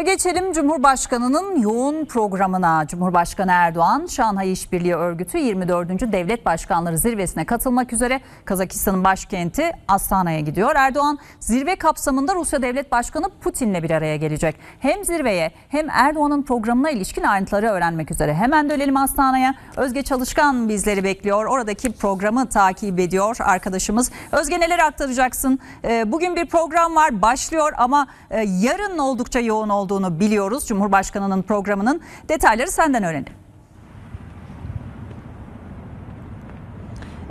Ve geçelim Cumhurbaşkanı'nın yoğun programına. Cumhurbaşkanı Erdoğan, Şanghay İşbirliği Örgütü 24. Devlet Başkanları Zirvesi'ne katılmak üzere Kazakistan'ın başkenti Astana'ya gidiyor. Erdoğan zirve kapsamında Rusya Devlet Başkanı Putin'le bir araya gelecek. Hem zirveye hem Erdoğan'ın programına ilişkin ayrıntıları öğrenmek üzere. Hemen dönelim Astana'ya. Özge Çalışkan bizleri bekliyor. Oradaki programı takip ediyor arkadaşımız. Özge neler aktaracaksın? Ee, Bugün bir program var başlıyor ama e, yarın oldukça yoğun olduğunu biliyoruz. Cumhurbaşkanı'nın programının detayları senden öğrenelim.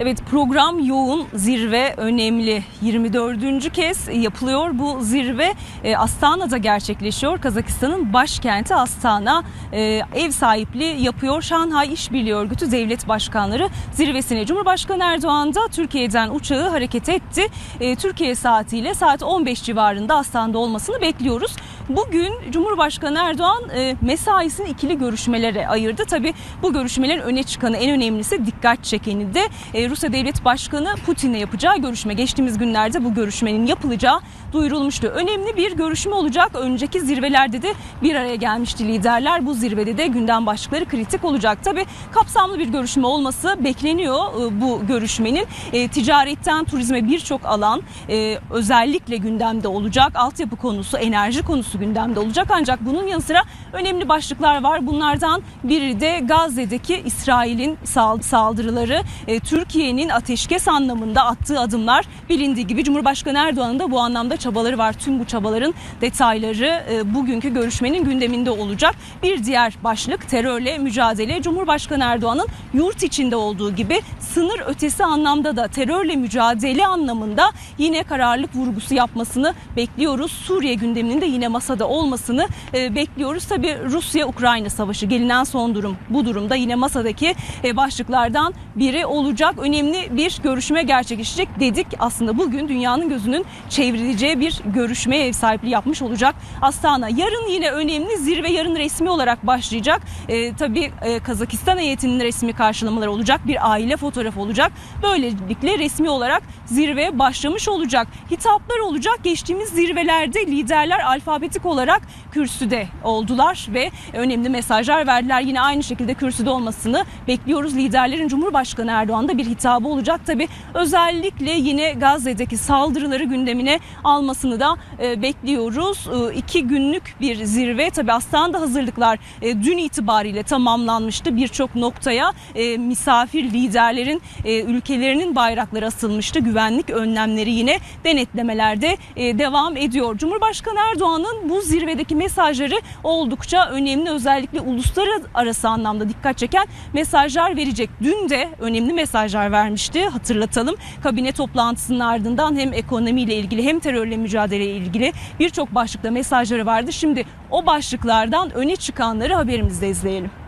Evet program yoğun, zirve önemli. 24. kez yapılıyor bu zirve. E, Astana'da gerçekleşiyor. Kazakistan'ın başkenti Astana e, ev sahipliği yapıyor. Şanghay İşbirliği Örgütü Devlet Başkanları zirvesine. Cumhurbaşkanı Erdoğan da Türkiye'den uçağı hareket etti. E, Türkiye saatiyle saat 15 civarında Astana'da olmasını bekliyoruz. Bugün Cumhurbaşkanı Erdoğan e, mesaisini ikili görüşmelere ayırdı. Tabii bu görüşmelerin öne çıkanı en önemlisi dikkat çekeni de e, Rusya Devlet Başkanı Putin'le yapacağı görüşme. Geçtiğimiz günlerde bu görüşmenin yapılacağı duyurulmuştu. Önemli bir görüşme olacak. Önceki zirvelerde de bir araya gelmişti liderler. Bu zirvede de gündem başlıkları kritik olacak. Tabii kapsamlı bir görüşme olması bekleniyor e, bu görüşmenin. E, ticaretten turizme birçok alan e, özellikle gündemde olacak. Altyapı konusu, enerji konusu gündemde olacak. Ancak bunun yanı sıra önemli başlıklar var. Bunlardan biri de Gazze'deki İsrail'in sal- saldırıları, e, Türkiye'nin ateşkes anlamında attığı adımlar bilindiği gibi Cumhurbaşkanı Erdoğan'ın da bu anlamda çabaları var. Tüm bu çabaların detayları e, bugünkü görüşmenin gündeminde olacak. Bir diğer başlık terörle mücadele. Cumhurbaşkanı Erdoğan'ın yurt içinde olduğu gibi sınır ötesi anlamda da terörle mücadele anlamında yine kararlılık vurgusu yapmasını bekliyoruz. Suriye gündeminin de yine masada olmasını e, bekliyoruz. Tabii Rusya-Ukrayna savaşı gelinen son durum bu durumda yine masadaki e, başlıklardan biri olacak. Önemli bir görüşme gerçekleşecek dedik. Aslında bugün dünyanın gözünün çevrileceği bir görüşmeye ev sahipliği yapmış olacak Astana. Yarın yine önemli zirve yarın resmi olarak başlayacak. E, tabii e, Kazakistan heyetinin resmi karşılamaları olacak. Bir aile fotoğrafı olacak. Böylelikle resmi olarak zirve başlamış olacak. Hitaplar olacak. Geçtiğimiz zirvelerde liderler alfabetik olarak kürsüde oldular ve önemli mesajlar verdiler. Yine aynı şekilde kürsüde olmasını bekliyoruz. Liderlerin Cumhurbaşkanı Erdoğan'da bir hitabı olacak. Tabi özellikle yine Gazze'deki saldırıları gündemine almasını da e, bekliyoruz. E, iki günlük bir zirve. Tabi Astana'da hazırlıklar e, dün itibariyle tamamlanmıştı. Birçok noktaya misafir liderlerin ülkelerinin bayrakları asılmıştı. Güvenlik önlemleri yine denetlemelerde devam ediyor. Cumhurbaşkanı Erdoğan'ın bu zirvedeki mesajları oldukça önemli. Özellikle uluslararası anlamda dikkat çeken mesajlar verecek. Dün de önemli mesajlar vermişti hatırlatalım. Kabine toplantısının ardından hem ekonomiyle ilgili hem terörle mücadele ilgili birçok başlıkta mesajları vardı. Şimdi o başlıklardan öne çıkanları haberimizde izleyelim.